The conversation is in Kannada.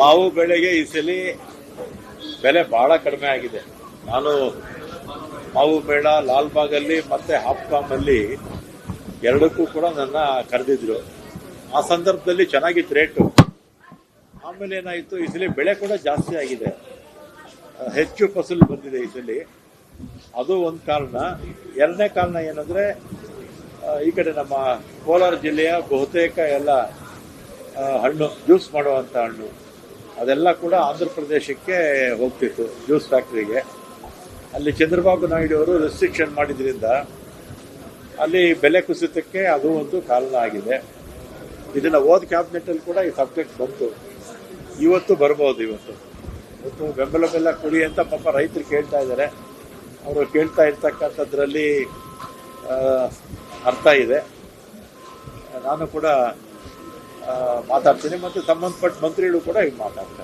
ಮಾವು ಬೆಳೆಗೆ ಈ ಸಲ ಬೆಲೆ ಬಹಳ ಕಡಿಮೆ ಆಗಿದೆ. ನಾನು ಮಾವು ಬೇಡ ಲಾಲ್ಬಾಗಲ್ಲಿ ಮತ್ತೆ ಹಾಪ್ಕಾಮ್ ಅಲ್ಲಿ ಎರಡಕ್ಕೂ ಕೂಡ ನನ್ನ ಕರೆದಿದ್ರು. ಆ ಸಂದರ್ಭದಲ್ಲಿ ಚೆನ್ನಾಗಿತ್ತು ರೇಟು. ಆಮೇಲೆ ಏನಾಯಿತು, ಈ ಸಲ ಬೆಳೆ ಕೂಡ ಜಾಸ್ತಿ ಆಗಿದೆ. ಹೆಚ್ಚು ಫಸಲು ಬಂದಿದೆ ಈ ಸಲ. ಅದು ಒಂದು ಕಾರಣ. ಎರಡನೇ ಕಾರಣ ಏನಂದ್ರೆ ಈ ಕಡೆ ನಮ್ಮ ಕೋಲಾರ ಜಿಲ್ಲೆಯ ಬಹುತೇಕ ಎಲ್ಲ ಹಣ್ಣು, ಜ್ಯೂಸ್ ಮಾಡುವಂಥ ಹಣ್ಣು. ಅದೆಲ್ಲ ಕೂಡ ಆಂಧ್ರ ಪ್ರದೇಶಕ್ಕೆ ಹೋಗ್ತಿತ್ತು, ಜ್ಯೂಸ್ ಫ್ಯಾಕ್ಟ್ರಿಗೆ. ಅಲ್ಲಿ ಚಂದ್ರಬಾಬು ನಾಯ್ಡು ಅವರು ರೆಸ್ಟ್ರಿಕ್ಷನ್ ಮಾಡಿದ್ರಿಂದ ಅಲ್ಲಿ ಬೆಲೆ ಕುಸಿತಕ್ಕೆ ಅದು ಒಂದು ಕಾರಣ ಆಗಿದೆ. ಇದನ್ನ ಓದ್ ಕ್ಯಾಬಿನೆಟ್ ಅಲ್ಲಿ ಕೂಡ ಈ ಸಬ್ಜೆಕ್ಟ್ ಬಂತು. ಇವತ್ತು ಬರ್ಬೋದು ಇವತ್ತು. ಇವತ್ತು ಬೆಂಬಲ ಬೆಲ್ಲ ಕೊಡಿ ಅಂತ ಪಾಪ ರೈತರು ಕೇಳ್ತಾ ಇದ್ದಾರೆ. ಅವರು ಕೇಳ್ತಾ ಇರ್ತಕ್ಕಂಥದ್ರಲ್ಲಿ ಅರ್ಥ ಇದೆ. ನಾನು ಕೂಡ ಮಾತಾಡ್ತೀನಿ ಮತ್ತು ಸಂಬಂಧಪಟ್ಟ ಮಂತ್ರಿಗಳು ಕೂಡ ಹೀಗೆ ಮಾತಾಡ್ತಾರೆ.